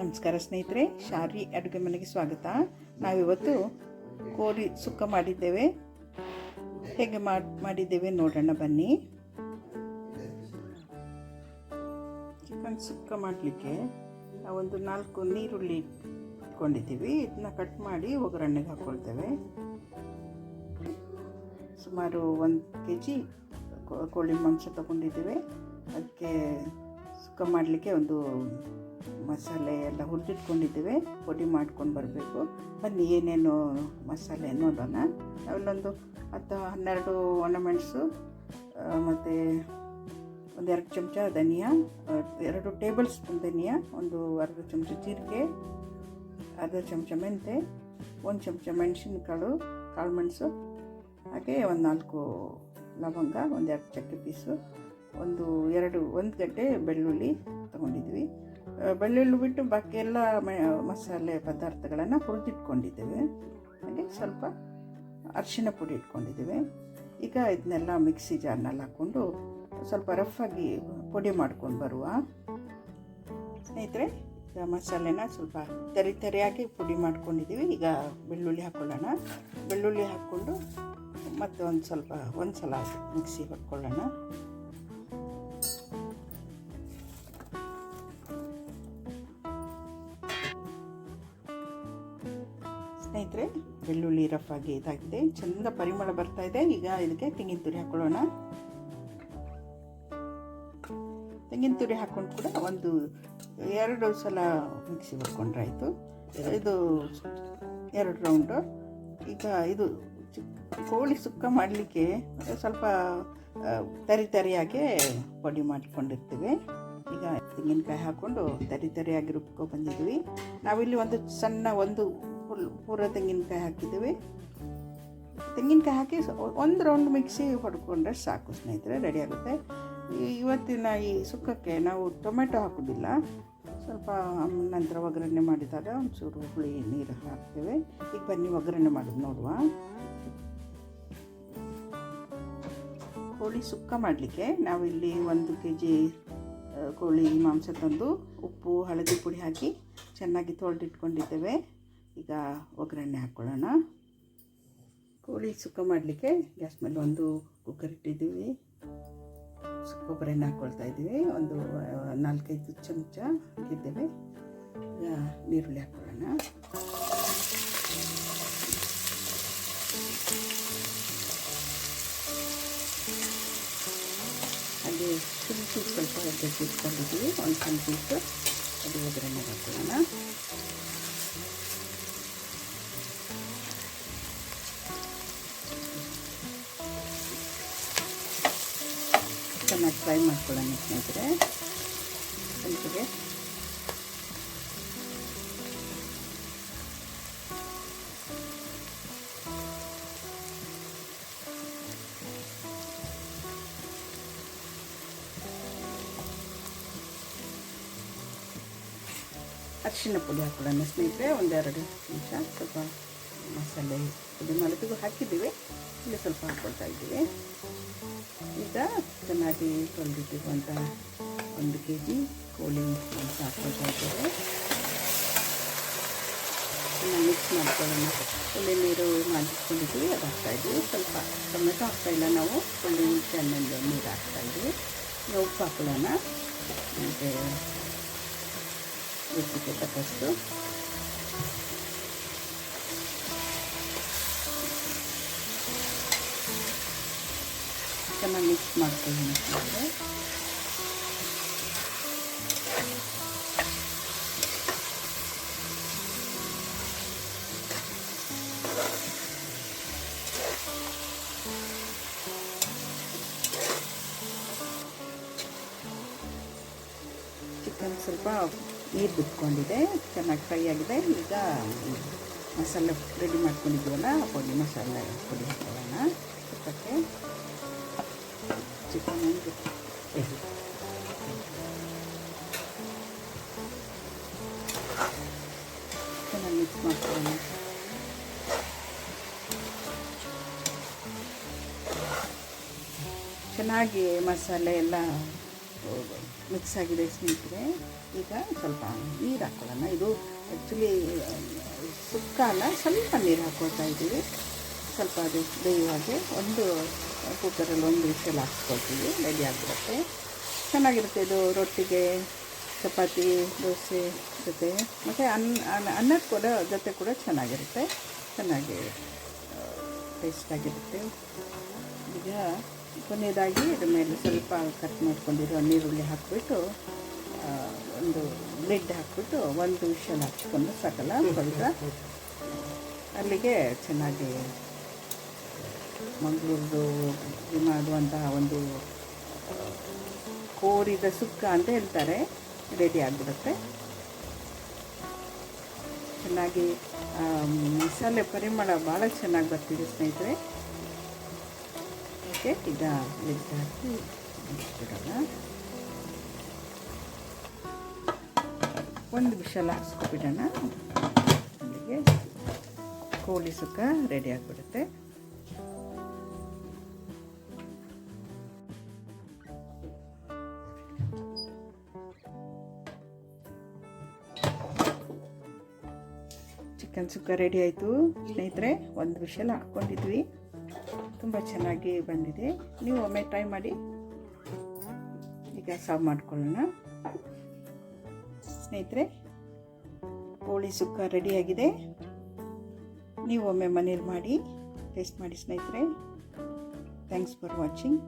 ನಮಸ್ಕಾರ ಸ್ನೇಹಿತರೆ, ಶಾರಿ ಅಡುಗೆ ಮನೆಗೆ ಸ್ವಾಗತ. ನಾವಿವತ್ತು ಕೋಳಿ ಸುಕ್ಕ ಮಾಡಿದ್ದೇವೆ. ಹೇಗೆ ಮಾಡಿ, ಮಾಡಿದ್ದೇವೆ ನೋಡೋಣ ಬನ್ನಿ. ಚಿಕನ್ ಸುಕ್ಕ ಮಾಡಲಿಕ್ಕೆ ನಾವೊಂದು ನಾಲ್ಕು ನೀರುಳ್ಳಿ ಇಟ್ಕೊಂಡಿದ್ದೀವಿ. ಇದನ್ನ ಕಟ್ ಮಾಡಿ ಒಗ್ಗರಣೆಗೆ ಹಾಕ್ಕೊಳ್ತೇವೆ ಸುಮಾರು ಒಂದು ಕೆ ಜಿ ಕೋಳಿ ಮಾಂಸ ತಗೊಂಡಿದ್ದೇವೆ. ಅದಕ್ಕೆ ಸುಕ್ಕ ಮಾಡಲಿಕ್ಕೆ ಒಂದು ಮಸಾಲೆ ಎಲ್ಲ ಹುರಿದಿಟ್ಕೊಂಡಿದ್ದೇವೆ. ಪುಡಿ ಮಾಡ್ಕೊಂಡು ಬರಬೇಕು. ಬನ್ನಿ, ಏನೇನು ಮಸಾಲೆ ನೋಡೋಣ. ಅಲ್ಲೊಂದು ಹತ್ತು, ಹನ್ನೆರಡು ಒಣಮೆಣಸು ಮತ್ತು ಒಂದೆರಡು ಚಮಚ ಧನಿಯಾ ಎರಡು ಟೇಬಲ್ ಸ್ಪೂನ್ ಧನಿಯಾ, ಒಂದು ಅರ್ಧ ಚಮಚ ಜೀರಿಗೆ, ಅರ್ಧ ಚಮಚ ಮೆಂತೆ, ಒಂದು ಚಮಚ ಮೆಣಸಿನಕಾಳು, ಕಾಳು ಮೆಣಸು, ಹಾಗೆ ಒಂದು ನಾಲ್ಕು ಲವಂಗ ಒಂದೆರಡು ಚಕ್ಕೆ ಪೀಸು, ಒಂದು ಎರಡು, ಒಂದು ಗಡ್ಡೆ ಬೆಳ್ಳುಳ್ಳಿ ತೊಗೊಂಡಿದ್ವಿ. ಬೆಳ್ಳುಳ್ಳಿ ಬಿಟ್ಟು ಬಾಕಿ ಎಲ್ಲ ಮಸಾಲೆ ಪದಾರ್ಥಗಳನ್ನು ಹುರಿದಿಟ್ಕೊಂಡಿದ್ದೇವೆ. ಹಾಗೆ ಸ್ವಲ್ಪ ಅರಿಶಿನ ಪುಡಿ ಇಟ್ಕೊಂಡಿದ್ದೇವೆ. ಈಗ ಇದನ್ನೆಲ್ಲ ಮಿಕ್ಸಿ ಜಾರ್ನಲ್ಲಿ ಹಾಕ್ಕೊಂಡು ಸ್ವಲ್ಪ ರಫಾಗಿ ಪುಡಿ ಮಾಡ್ಕೊಂಡು ಬರುವ ಸ್ನೇಹಿತರೆ, ಈಗ ಮಸಾಲೆನ ಸ್ವಲ್ಪ ತರಿ ತರಿಯಾಗಿ ಪುಡಿ ಮಾಡ್ಕೊಂಡಿದ್ದೀವಿ. ಈಗ ಬೆಳ್ಳುಳ್ಳಿ ಹಾಕ್ಕೊಳ್ಳೋಣ ಬೆಳ್ಳುಳ್ಳಿ ಹಾಕ್ಕೊಂಡು ಮತ್ತೆ ಒಂದು ಸ್ವಲ್ಪ ಒಂದು ಸಲ ಮಿಕ್ಸಿ ಹೊಡ್ಕೊಳ್ಳೋಣ. ಸ್ನೇಹಿತರೆ ಬೆಳ್ಳುಳ್ಳಿ ರಫ್ ಆಗಿ ಇದಾಗಿದೆ. ಚಂದ ಪರಿಮಳ ಬರ್ತಾ ಇದೆ. ಈಗ ಇದಕ್ಕೆ ತೆಂಗಿನ ತುರಿ ಹಾಕೊಳ್ಳೋಣ. ತೆಂಗಿನ ತುರಿ ಹಾಕ್ಕೊಂಡು ಕೂಡ ಒಂದು ಎರಡು ಸಲ ಮಿಕ್ಸಿ ಹೊಡ್ಕೊಂಡ್ರೆ ಆಯಿತು. ಇದು ಎರಡು ರೌಂಡು ಈಗ ಇದು ಕೋಳಿ ಸುಕ್ಕ ಮಾಡಲಿಕ್ಕೆ ಸ್ವಲ್ಪ ತರಿ ತರಿಯಾಗೆ ಪುಡಿ ಮಾಡಿಕೊಂಡಿರ್ತೀವಿ. ಈಗ ತೆಂಗಿನಕಾಯಿ ಹಾಕ್ಕೊಂಡು ತರಿ ತರಿಯಾಗಿ ರುಬ್ಕೊ ಬಂದಿದ್ವಿ ನಾವಿಲ್ಲಿ ಒಂದು ಸಣ್ಣ ಒಂದು ಪೂರ ತೆಂಗಿನಕಾಯಿ ಹಾಕಿದ್ದೀವಿ. ತೆಂಗಿನಕಾಯಿ ಹಾಕಿ ಒಂದು ರೌಂಡ್ ಮಿಕ್ಸಿ ಹೊಡ್ಕೊಂಡ್ರೆ ಸಾಕು ಸ್ನೇಹಿತರೆ ರೆಡಿ ಆಗುತ್ತೆ. ಇವತ್ತಿನ ಈ ಸುಕ್ಕಕ್ಕೆ ನಾವು ಟೊಮೆಟೊ ಹಾಕೋದಿಲ್ಲ. ಸ್ವಲ್ಪ ನಂತರ ಒಗ್ಗರಣೆ ಮಾಡಿದಾಗ ಒಂಚೂರು ಹುಳಿ, ನೀರು ಹಾಕ್ತೇವೆ. ಈಗ ಬನ್ನಿ ಒಗ್ಗರಣೆ ಮಾಡೋದು ನೋಡುವ. ಕೋಳಿ ಸುಕ್ಕ ಮಾಡಲಿಕ್ಕೆ ನಾವಿಲ್ಲಿ ಒಂದು ಕೆ ಜಿ ಕೋಳಿ ಮಾಂಸ ತಂದು ಉಪ್ಪು, ಹಳದಿ ಪುಡಿ ಹಾಕಿ ಚೆನ್ನಾಗಿ ತೊಳೆದಿಟ್ಕೊಂಡಿದ್ದೇವೆ. ಈಗ ಒಗ್ಗರಣೆ ಹಾಕ್ಕೊಳ್ಳೋಣ ಕೋಳಿ ಸುಕ್ಕ ಮಾಡಲಿಕ್ಕೆ ಗ್ಯಾಸ್ ಮೇಲೆ ಒಂದು ಕುಕ್ಕರ್ ಇಟ್ಟಿದ್ದೀವಿ. ಕೊಬ್ಬರಿನ ಹಾಕ್ಕೊಳ್ತಾ ಇದ್ದೀವಿ. ಒಂದು ನಾಲ್ಕೈದು ಚಮಚ ಹಾಕಿದ್ದೇವೆ ಈಗ ನೀರುಳ್ಳಿ ಹಾಕ್ಕೊಳ್ಳೋಣ ಹಾಗೆ ಶುಂಠಿ ಸ್ವಲ್ಪ ಇಟ್ಕೊಂಡಿದ್ದೀವಿ ಒಂದು ಸಣ್ಣ ಅದು ಒಗ್ಗರಣೆ ಹಾಕ್ಕೊಳ್ಳೋಣ ಚೆನ್ನಾಗಿ ಫ್ರೈ ಮಾಡ್ಕೊಳ್ಳೋಣ ಸ್ನೇಹಿತರೆ. ಸ್ವಲ್ಪಗೆ ಅರಿಶಿನ ಪುಡಿ ಹಾಕೊಳ್ಳೋಣ ಸ್ನೇಹಿತರೆ. ಒಂದೆರಡು ನಿಮಿಷ. ಸ್ವಲ್ಪ ಮಸಾಲೆ ಪುಡಿ ಮಲಗಿಗೂ ಹಾಕಿದ್ದೀವಿ. ಇಲ್ಲಿ ಸ್ವಲ್ಪ ಹಾಕ್ಕೊಳ್ತಾ ಇದ್ದೀವಿ. ಈಗ ಚೆನ್ನಾಗಿ ತೊಳೆದಿಟ್ಟಿರುವಂಥ ಒಂದು ಕೆ ಜಿ ಕೋಳಿ ಮಾಂಸ ಇದ್ದೇವೆ ಚೆನ್ನಾಗಿ ಮಿಕ್ಸ್ ಮಾಡ್ಕೊಳ್ಳೋಣ. ಕೋಳಿ ನೀರು ಮಾಡಿಸ್ಕೊಂಡಿದ್ವಿ ಅದು ಹಾಕ್ತಾಯಿದ್ವಿ ಸ್ವಲ್ಪ ಟೊಮೆಟೊ ಹಾಕ್ತಾಯಿಲ್ಲ ನಾವು. ಒಳ್ಳೆ ಹುಣಸೆಹಣ್ಣಿಂದ ನೀರು ಹಾಕ್ತಾಯಿದ್ವಿ ಈಗ ಉಪ್ಪು ಹಾಕೊಳ್ಳೋಣ. ಮತ್ತು ರುಚಿಗೆ ತಕ್ಕಷ್ಟು ಚೆನ್ನಾಗಿ ಮಿಕ್ಸ್ ಮಾಡ್ತೀವಿ. ಚಿಕನ್ ಸ್ವಲ್ಪ ನೀರು ಬಿಟ್ಕೊಂಡಿದೆ, ಚೆನ್ನಾಗಿ ಫ್ರೈ ಆಗಿದೆ. ಈಗ ಮಸಾಲೆ ರೆಡಿ ಮಾಡ್ಕೊಂಡಿದ್ದೀವಲ್ಲ ಪುಡಿ ಮಸಾಲೆ ಪುಡಿ ಹಾಕೋಣ. ಚಿಕನ್ ಚೆನ್ನಾಗಿ ಮಿಕ್ಸ್ ಮಾಡ್ಕೊಳ್ಳೋಣ ಚೆನ್ನಾಗಿ ಮಸಾಲೆ ಎಲ್ಲ ಮಿಕ್ಸ್ ಆಗಿದೆ ಸ್ನೇಹಿತರೆ ಈಗ ಸ್ವಲ್ಪ ನೀರು ಹಾಕೊಳ್ಳೋಣ ಇದು ಆ್ಯಕ್ಚುಲಿ ಸುಕ್ಕ ಅಲ್ಲ ಸ್ವಲ್ಪ ನೀರು ಹಾಕೋತಾ ಇದ್ದೀವಿ ಸ್ವಲ್ಪ ಅದು ಬೇಯುವಾಗೆ ಒಂದು ಕುಕ್ಕರಲ್ಲಿ ಒಂದು ವಿಷಲ್ ಹಾಕ್ಸ್ಕೊಳ್ತೀವಿ ರೆಡಿ ಆಗಿರುತ್ತೆ. ಚೆನ್ನಾಗಿರುತ್ತೆ ಇದು ರೊಟ್ಟಿಗೆ, ಚಪಾತಿ, ದೋಸೆ ಜೊತೆ. ಮತ್ತು ಅನ್ನ, ಅನ್ನ- ಅನ್ನದ ಕೂಡ, ಜೊತೆ ಕೂಡ ಚೆನ್ನಾಗಿರುತ್ತೆ. ಚೆನ್ನಾಗಿ ಟೇಸ್ಟಾಗಿರುತ್ತೆ ಈಗ ಕೊನೆಯದಾಗಿ ಇದ್ರ ಮೇಲೆ ಸ್ವಲ್ಪ ಕಟ್ ಮಾಡ್ಕೊಂಡಿರೋ ನೀರುಳ್ಳಿ ಹಾಕ್ಬಿಟ್ಟು ಒಂದು ಬ್ಲೆಡ್ ಹಾಕ್ಬಿಟ್ಟು ಒಂದು ವಿಷಲ್ ಹಚ್ಕೊಂಡು ಸಾಕಲ್ಲ ಅಲ್ಲಿಗೆ ಚೆನ್ನಾಗಿ ಮಂಗಳೂರು ಮಾಡುವಂತಹ ಒಂದು ಕೋರಿದ ಸುಕ್ಕ ಅಂತ ಹೇಳ್ತಾರೆ. ರೆಡಿ ಆಗಿಬಿಡುತ್ತೆ. ಚೆನ್ನಾಗಿ ಮಸಾಲೆ ಪರಿಮಳ ಭಾಳ ಚೆನ್ನಾಗಿ ಬರ್ತಿದೆ ಸ್ನೇಹಿತರೆ. ಓಕೆ, ಈಗ ಹಾಕಿ ಬಿಡೋಣ ಒಂದು ವಿಷಲ್ ಹಾಕ್ಸ್ಕೊಬಿಡೋಣ ಅಲ್ಲಿಗೆ ಕೋಳಿ ಸುಕ್ಕ ರೆಡಿ ಆಗಿಬಿಡುತ್ತೆ. ಚಿಕನ್ ಸುಕ್ಕ ರೆಡಿ ಆಯಿತು. ಸ್ನೇಹಿತರೆ, ಒಂದು ವಿಷಲ್ ಹಾಕ್ಕೊಂಡಿದ್ವಿ. ತುಂಬ ಚೆನ್ನಾಗಿ ಬಂದಿದೆ. ನೀವು ಒಮ್ಮೆ ಟ್ರೈ ಮಾಡಿ ಈಗ ಸರ್ವ್ ಮಾಡ್ಕೊಳ್ಳೋಣ. ಸ್ನೇಹಿತರೆ, ಕೋಳಿ ಸುಕ್ಕ ರೆಡಿಯಾಗಿದೆ ನೀವು ಒಮ್ಮೆ ಮನೇಲಿ ಮಾಡಿ ಟೇಸ್ಟ್ ಮಾಡಿ ಸ್ನೇಹಿತರೆ. Thanks for watching